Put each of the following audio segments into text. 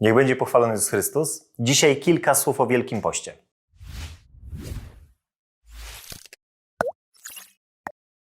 Niech będzie pochwalony Jezus Chrystus. Dzisiaj kilka słów o Wielkim Poście.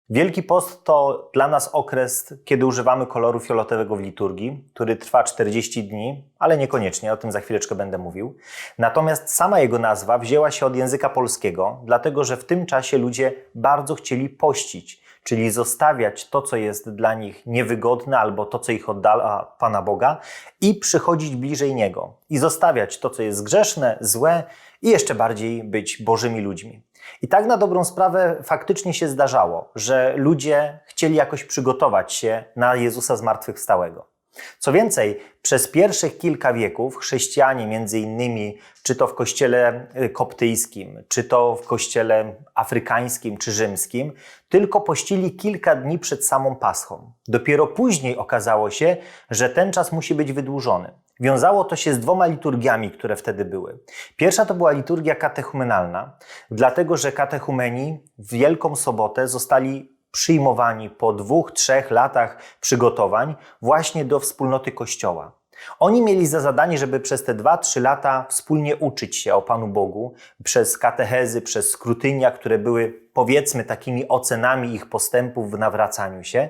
Wielki Post to dla nas okres, kiedy używamy koloru fioletowego w liturgii, który trwa 40 dni, ale niekoniecznie, o tym za chwileczkę będę mówił. Natomiast sama jego nazwa wzięła się od języka polskiego, dlatego że w tym czasie ludzie bardzo chcieli pościć, czyli zostawiać to, co jest dla nich niewygodne albo to, co ich oddala Pana Boga i przychodzić bliżej Niego i zostawiać to, co jest grzeszne, złe i jeszcze bardziej być Bożymi ludźmi. I tak na dobrą sprawę faktycznie się zdarzało, że ludzie chcieli jakoś przygotować się na Jezusa zmartwychwstałego. Co więcej, przez pierwszych kilka wieków chrześcijanie, między innymi, czy to w kościele y, koptyjskim, czy to w kościele afrykańskim czy rzymskim, tylko pościli kilka dni przed samą Paschą. Dopiero później okazało się, że ten czas musi być wydłużony. Wiązało to się z dwoma liturgiami, które wtedy były. Pierwsza to była liturgia katechumenalna, dlatego że katechumeni w Wielką Sobotę zostali przyjmowani po dwóch, trzech latach przygotowań właśnie do wspólnoty Kościoła. Oni mieli za zadanie, żeby przez te dwa, trzy lata wspólnie uczyć się o Panu Bogu przez katechezy, przez skrutynia, które były powiedzmy takimi ocenami ich postępów w nawracaniu się,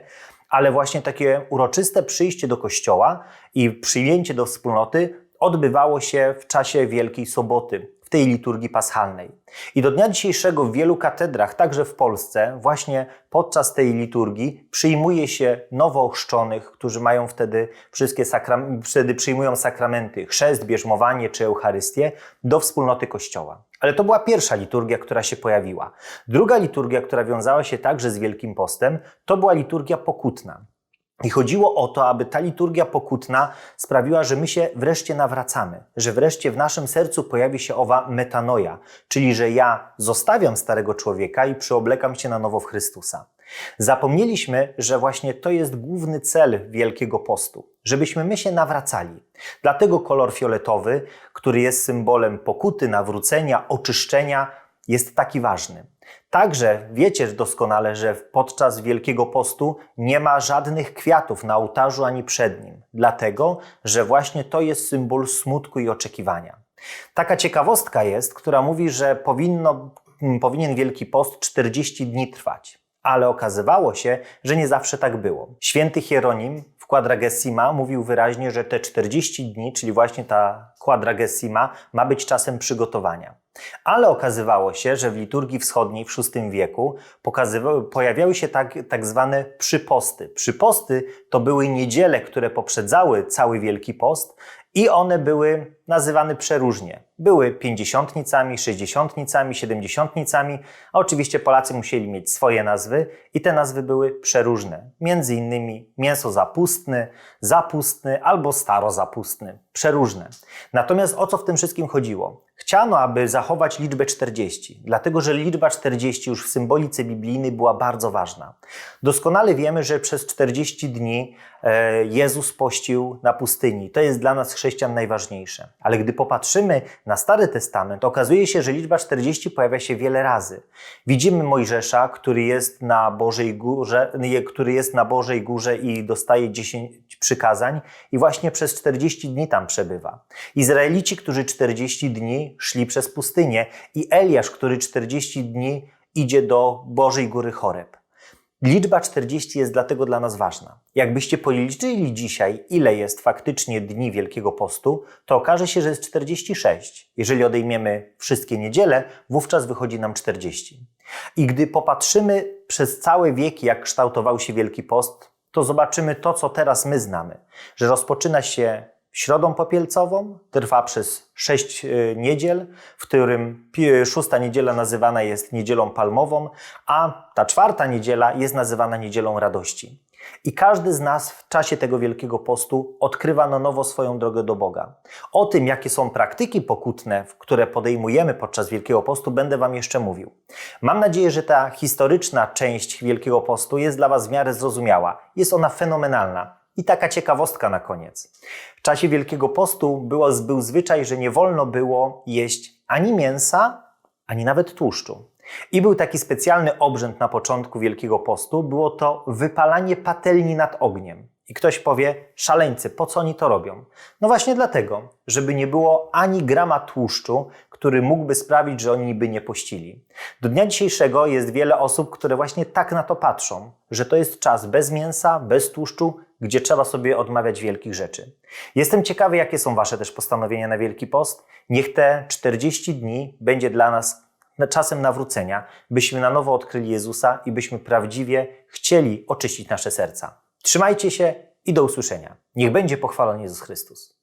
ale właśnie takie uroczyste przyjście do kościoła i przyjęcie do wspólnoty odbywało się w czasie Wielkiej Soboty, tej liturgii paschalnej. I do dnia dzisiejszego w wielu katedrach, także w Polsce, właśnie podczas tej liturgii przyjmuje się nowo ochrzczonych, którzy mają wtedy wszystkie sakram- wtedy przyjmują sakramenty, chrzest, bierzmowanie czy Eucharystię do wspólnoty Kościoła. Ale to była pierwsza liturgia, która się pojawiła. Druga liturgia, która wiązała się także z Wielkim Postem, to była liturgia pokutna. I chodziło o to, aby ta liturgia pokutna sprawiła, że my się wreszcie nawracamy, że wreszcie w naszym sercu pojawi się owa metanoja, czyli że ja zostawiam starego człowieka i przyoblekam się na nowo w Chrystusa. Zapomnieliśmy, że właśnie to jest główny cel Wielkiego Postu, żebyśmy my się nawracali. Dlatego kolor fioletowy, który jest symbolem pokuty, nawrócenia, oczyszczenia, jest taki ważny. Także wiecie doskonale, że podczas Wielkiego Postu nie ma żadnych kwiatów na ołtarzu ani przed nim, dlatego że właśnie to jest symbol smutku i oczekiwania. Taka ciekawostka jest, która mówi, że powinno, powinien Wielki Post 40 dni trwać. Ale okazywało się, że nie zawsze tak było. Święty Hieronim Quadragesima mówił wyraźnie, że te 40 dni, czyli właśnie ta Quadragesima, ma być czasem przygotowania. Ale okazywało się, że w liturgii wschodniej w VI wieku pojawiały się tak, tak zwane przyposty. Przyposty to były niedziele, które poprzedzały cały Wielki Post i one były nazywane przeróżnie. Były pięćdziesiątnicami, sześćdziesiątnicami, siedemdziesiątnicami, a oczywiście Polacy musieli mieć swoje nazwy i te nazwy były przeróżne. Między innymi mięso zapustny, zapustny albo starozapustny. Przeróżne. Natomiast o co w tym wszystkim chodziło? Chciano, aby zachować liczbę 40, dlatego że liczba 40 już w symbolice biblijnej była bardzo ważna. Doskonale wiemy, że przez 40 dni e, Jezus pościł na pustyni. To jest dla nas chrześcijan najważniejsze. Ale gdy popatrzymy na Stary Testament, okazuje się, że liczba 40 pojawia się wiele razy. Widzimy Mojżesza, który jest na Bożej Górze, który jest na Bożej Górze i dostaje 10 przykazań i właśnie przez 40 dni tam przebywa. Izraelici, którzy 40 dni szli przez pustynię i Eliasz, który 40 dni idzie do Bożej Góry Choreb. Liczba 40 jest dlatego dla nas ważna. Jakbyście policzyli dzisiaj, ile jest faktycznie dni Wielkiego Postu, to okaże się, że jest 46. Jeżeli odejmiemy wszystkie niedziele, wówczas wychodzi nam 40. I gdy popatrzymy przez całe wieki, jak kształtował się Wielki Post, to zobaczymy to, co teraz my znamy, że rozpoczyna się środą popielcową, trwa przez sześć e, niedziel, w którym szósta niedziela nazywana jest niedzielą palmową, a ta czwarta niedziela jest nazywana niedzielą radości. I każdy z nas w czasie tego Wielkiego Postu odkrywa na nowo swoją drogę do Boga. O tym, jakie są praktyki pokutne, które podejmujemy podczas Wielkiego Postu, będę Wam jeszcze mówił. Mam nadzieję, że ta historyczna część Wielkiego Postu jest dla Was w miarę zrozumiała. Jest ona fenomenalna. I taka ciekawostka na koniec. W czasie Wielkiego Postu było, był zwyczaj, że nie wolno było jeść ani mięsa, ani nawet tłuszczu. I był taki specjalny obrzęd na początku Wielkiego Postu, było to wypalanie patelni nad ogniem. I ktoś powie, szaleńcy, po co oni to robią? No właśnie dlatego, żeby nie było ani grama tłuszczu, który mógłby sprawić, że oni by nie pościli. Do dnia dzisiejszego jest wiele osób, które właśnie tak na to patrzą, że to jest czas bez mięsa, bez tłuszczu, gdzie trzeba sobie odmawiać wielkich rzeczy. Jestem ciekawy, jakie są Wasze też postanowienia na Wielki Post. Niech te 40 dni będzie dla nas czasem nawrócenia, byśmy na nowo odkryli Jezusa i byśmy prawdziwie chcieli oczyścić nasze serca. Trzymajcie się i do usłyszenia. Niech będzie pochwalony Jezus Chrystus.